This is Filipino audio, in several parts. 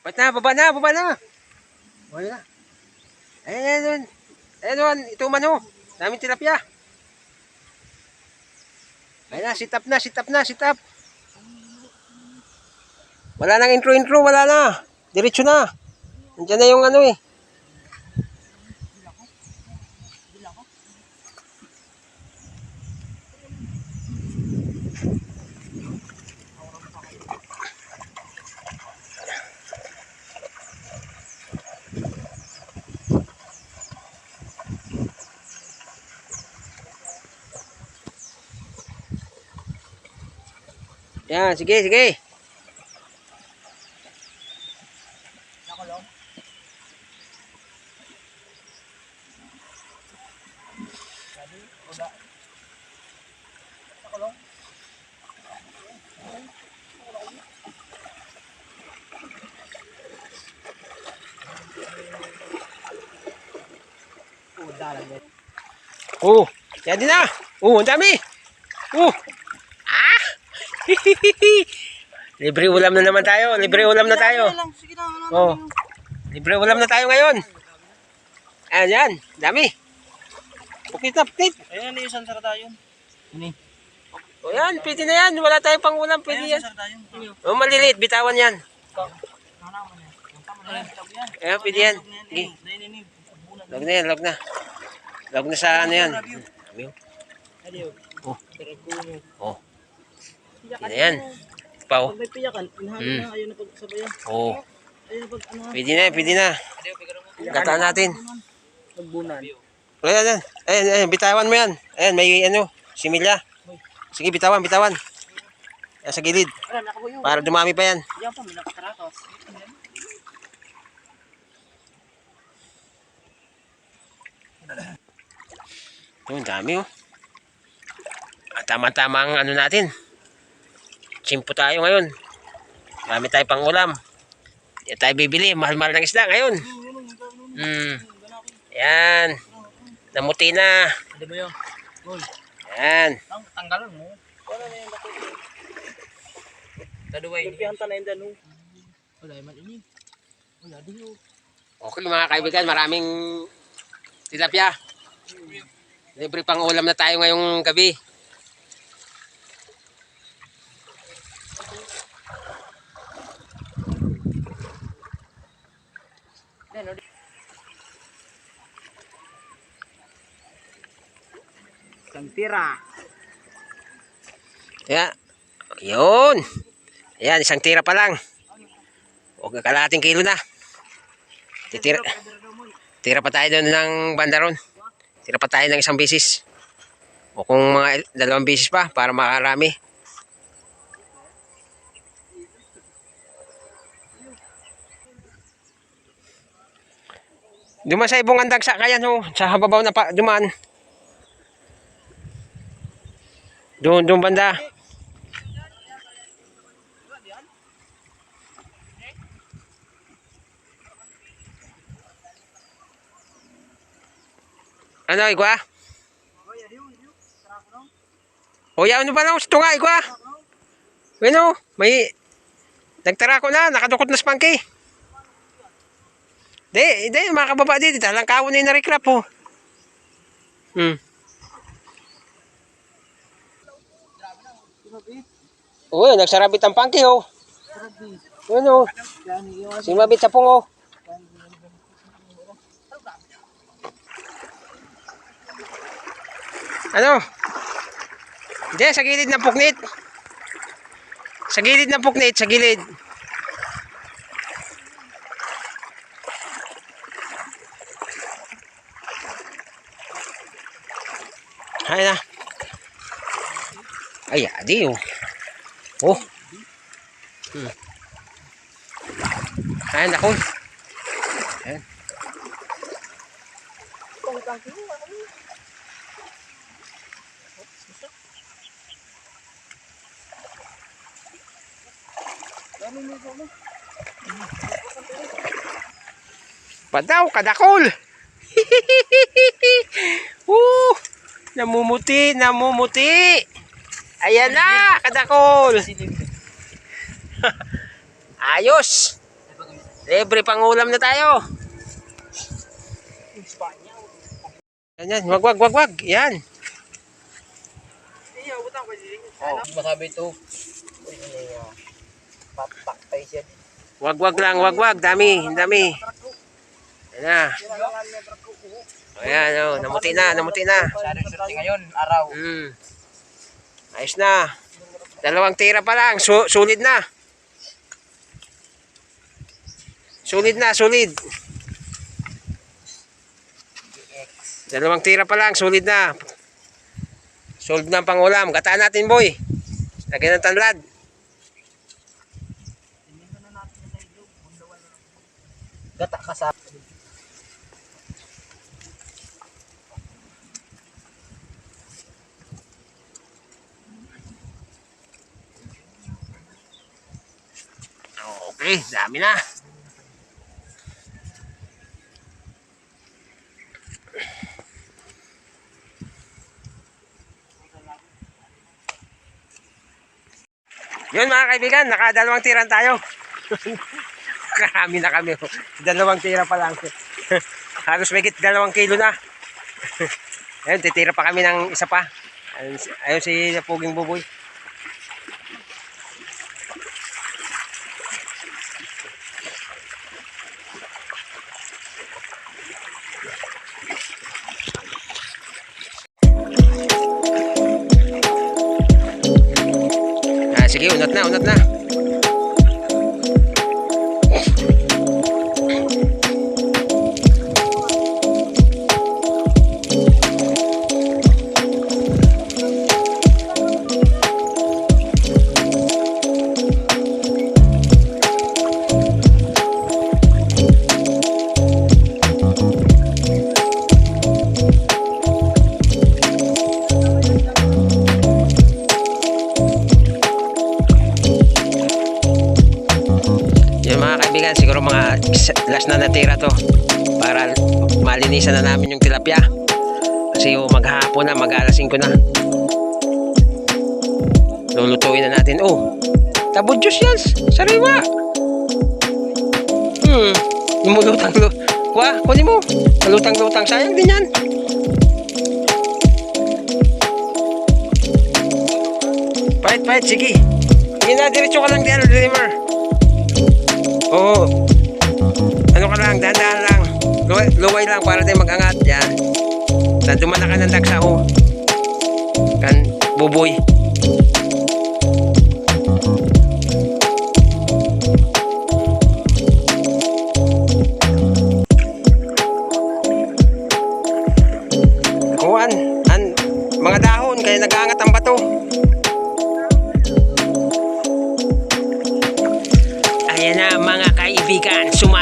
Ba't na? Baba na, baba na. Wala na. Ayan, ayan, ayan. Ayan, ayan. Ito man oh. Daming tilapia. Ayan na, sit up na, sit up na, sit up. Wala nang intro-intro, wala na. Diretso na. Nandiyan na yung ano eh. Yan, sige, sige. Oh, yan din na. Oh, ang dami. Oh. Libre ulam na naman tayo. Libre ulam na tayo. Sige na, wala Oh. Libre ulam na tayo ngayon. Ayan, yan. Dami. Pukit na, pukit. Ayun, yung isang sarata yun. Ini. O yan, pwede na yan. Wala tayong pang ulam. Pwede yan. O, maliliit. Bitawan yan. Ayan, pwede yan. Sige. Log na yan, log na. Log na sa ano yan. Oh. Oh. Tarakuno. Pwede na yan. Pa, oh. Pag may piyakan, inahalo Hmm. na, ayaw na pagsabayan. Oh. Ayaw na pag ano. Pwede na, pwede na. Gataan natin. Pagbunan. Ayan, ayan. Ayan, ayan. Bitawan mo yan. Ayan, may ano. Similya. Sige, bitawan, bitawan. Ayan, sa gilid. Wala, nakabuyo. Para dumami pa yan. Yan pa, may nakatarakas. Yun, dami oh. Ah, Tama-tama ang ano natin. Simpo tayo ngayon. Marami tayo pang ulam. Hindi tayo bibili. Mahal-mahal ng isda ngayon. Hmm. Yan. Namuti na. Hindi mo yun. Gol. Yan. Ang tanggalan mo. Wala na yung bakit. Taduway. Pipihan ta na yung dano. Wala man ini. Wala diyo. Okay mga kaibigan, maraming tilapia. Libre pang ulam na tayo ngayong gabi. Santira. Kaya, yun. Ayan, isang tira pa lang. Huwag kalating kilo na. Titira, tira pa tayo doon ng bandaron. Tira pa tayo ng isang bisis. O kung mga dalawang bisis pa para makarami. Duman sa ibong andag sa kayan ho. Sa hababaw na pa, duman. Doon, doon banda. Ano, igwa? O, yaw ano ba na? Ito nga, igwa. Ano, may... Nagtara ko na, nakadukot na spangky. Di, di, mga kababa dito. Talang kawon na yung narikrap, ho. Hmm. Oo, nagsarabit ang pangki, oh. Ano, simabit sa pungo. Ano? Hindi, sa gilid ng puknit. Sa gilid ng puknit, sa gilid. Hay na. Ay, adi oh. Oh. Hmm. Ay, naku. Ayan. Padaw, kadakol. Woo! Namumuti, namumuti. Ayan na, kadakol. Ayos. Libre pangulam na tayo. Yan, yan. Wag, wag, wag, wag. Yan. Oh, masabi ito. Papaktay siya. Wag, wag lang, wag, wag. Dami, dami. Yan na. Ayan, oh, namuti na, namuti na. Masyadong swerte ngayon, araw. Mm. Ayos na. Dalawang tira pa lang. Su sulit na. Sulit na, sulit. Dalawang tira pa lang, sulit na. Solve na ang pangulam. Gataan natin, boy. Lagyan ng tanlad. Gata ka sa... Okay, dami na. Yun mga kaibigan, nakadalawang tiran tayo. Karami na kami. Dalawang tira pa lang. Halos may dalawang kilo na. Ayun, titira pa kami ng isa pa. Ayun, ayun si Puging Buboy. Siguro mga last na natira to para malinisan na namin yung tilapia. Kasi yung maghapon na, mag alas 5 na. Lulutuin na natin. Oh, tabo juice yan. Sariwa. Hmm, lumulutang lu. Kuha, kunin mo. Lutang-lutang. Sayang din yan. Pahit, pahit. Sige. Sige na, diretso ka lang diyan, Dreamer. Oo. Ano ka lang, dahan-dahan lang. Luway, luway lang para tayo mag-angat. Yan. Sa dumana ka ng dagsa, oh. Kan, buboy.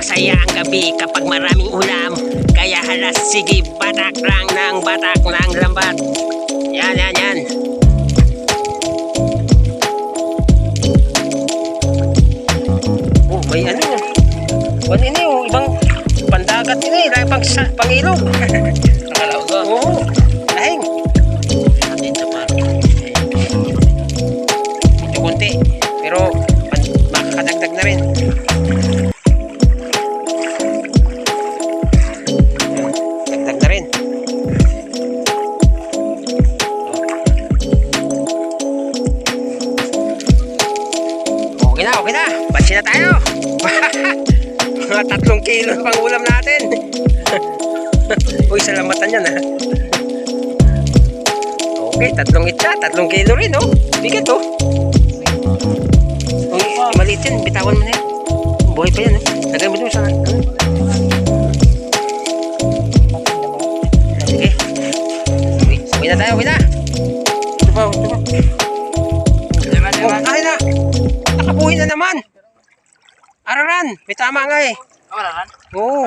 Sumasaya ang gabi kapag maraming ulam. Kaya halas sige batak lang ng batak ng lambat. Yan, yan, yan. Oh, may ano. Ano ini oh, ibang pandagat ini, dahil pang, pang ilog. Nakalaw ko. Oo, Salamatan yan ha. Okay, tatlong itsa, tatlong kilo rin, oh. Bigat, oh. Uy, maliit yan, bitawan mo na yan. Buhay pa yan, oh. Lagay mo sa, ano. Sige. Uy, uwi na tayo, uwi na. Ito pa, ito pa. Oh, kaya na. Nakabuhay na naman. Araran, may tama nga eh. Wala kan? Oo.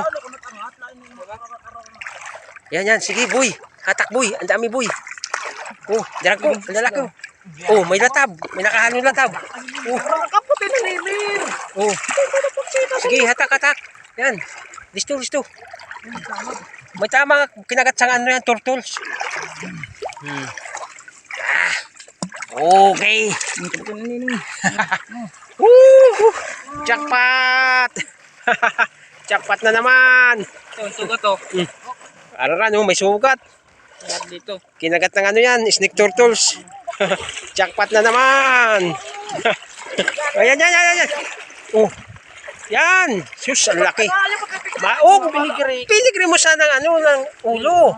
Yan, yan. Sige, boy. Hatak, boy. Ang dami, boy. Oh, darag ko. Ang lalaki. oh. Oh, may latab. May nakahalong latab. Oh, Kaputi na lilir. oh. Sige, hatak, hatak. Yan. Listo, listo. May tama kinagat sa ano yan, turtles. Hmm. Ah. Okay. Woo! Jackpot! Jackpot na naman. Ito, ito ko to. Araran, oh, may sugat. Yan dito. Kinagat ng ano yan, snake turtles. Jackpot na naman. Ayan, yan, yan, yan. Oh. Yan. Sus, ang laki. Ma oh, pinigri mo sana ng ano, ng ulo.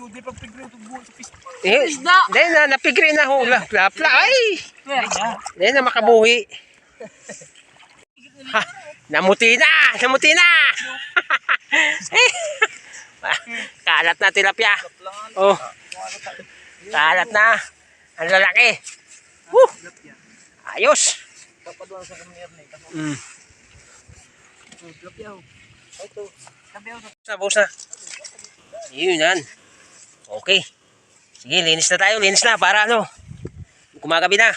Hindi pag pigri ito buo sa pis. Eh, Hindi na, napigri na hula. Pla, pla, ay. Hindi na makabuhi. Ha, namuti na! Namuti na! Kalat na tilapia. Oh. Kalat na. Ang lalaki. Woo! Ayos. Kapaduan sa kamir na ito. Mm. Sa boss na. Yun yan. Okay. Sige, linis na tayo. Linis na para ano. Kumagabi na.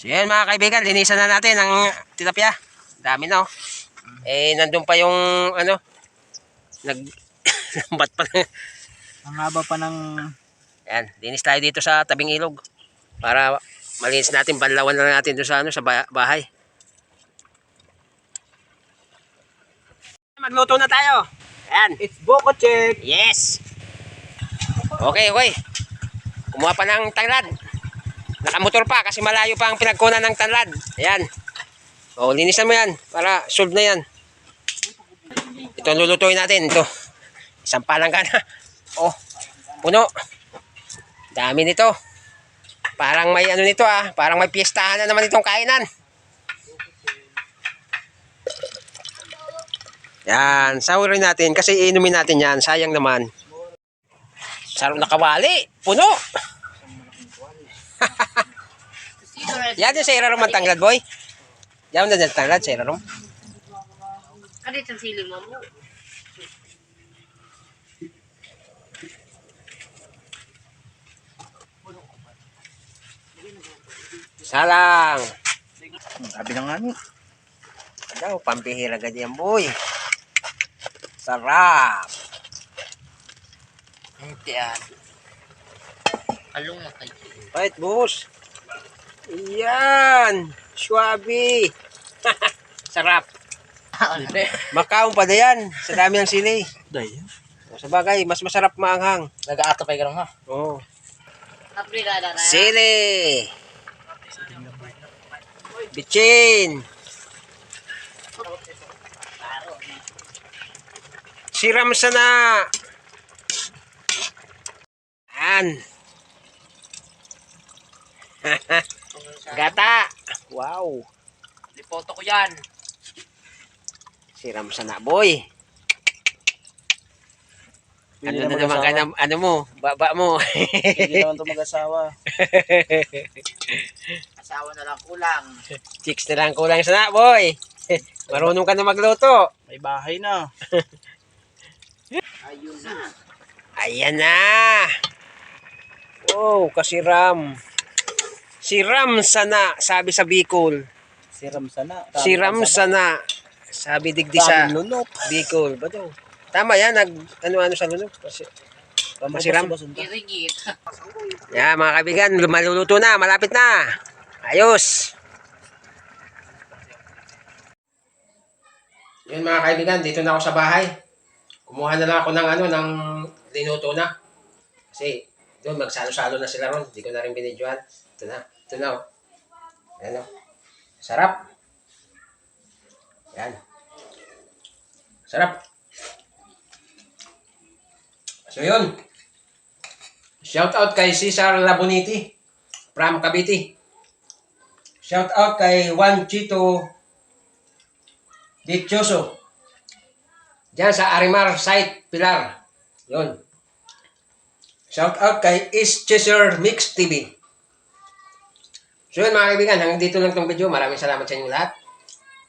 So yan mga kaibigan, linisan na natin ang tilapia. Dami na oh. Eh, nandun pa yung ano. Nag... Lambat pa. Ang haba pa ng... Yan, linis tayo dito sa tabing ilog. Para malinis natin, banlawan na natin doon sa, ano, sa ba- bahay. Magluto na tayo. Yan. It's Boko Check! Yes. Okay, okay. Kumuha pa ng tanglad. Nakamotor pa kasi malayo pa ang pinagkunan ng tanglad. Ayan. O, linisan mo yan para solve na yan. Ito lulutuin natin. Ito. Isang palangga na. Oh, puno. Dami nito. Parang may ano nito ah. Parang may piyestahan na naman itong kainan. Yan, sahurin natin kasi inumin natin yan. Sayang naman. Sarap na kawali. Puno. yan din sa irarom ang tanglad, boy. Yan din tanglad sa irarom. Ano itong sili mo mo? Salang. Sabi na nga ni. Daw, pampihira ganyan, boy. Sarap. Hindi yan. Along na kayo. Right, boss. Yan. Swabe. Sarap. Hindi. Makaon pa na yan. Sa dami ng sili. Day. Sa bagay, mas masarap maanghang. Nag-aato pa yung ha. Oo. Na. Sili. Bitchin. Siram sana. Yan. Gata. Wow. Lipoto ko yan. Siram sana, boy. Ano na naman ka na, ano mo, baba mo. Hindi naman ito mag-asawa. Asawa na lang kulang. Chicks na lang kulang sana, boy. Marunong ka na magluto. May bahay na. Ayun na. Ayan na. Wow, kasiram. Siram sana, sabi sa Bicol. Siram sana. Siram sana, sabi digdi sa Daming lunok. Bicol. Ba daw? Tama yan, nag ano-ano sa lunok. Kasi, Masiram? Irigit. yan, mga kaibigan, maluluto na, malapit na. Ayos. Yun mga kaibigan, dito na ako sa bahay. Kumuha na lang ako ng ano, ng linuto na. Kasi doon magsalo-salo na sila ron. Hindi ko na rin binidyohan. Ito na. Ito na oh. Ayan oh. Sarap. Yan. Sarap. So yun. Shout out kay Cesar Laboniti from Cavite. Shout out kay Juan Chito Dichoso. Diyan sa Arimar site, Pilar. Yun. Shout out kay East Cheshire Mix TV. So yun mga kaibigan, hanggang dito lang tong video. Maraming salamat sa inyo lahat.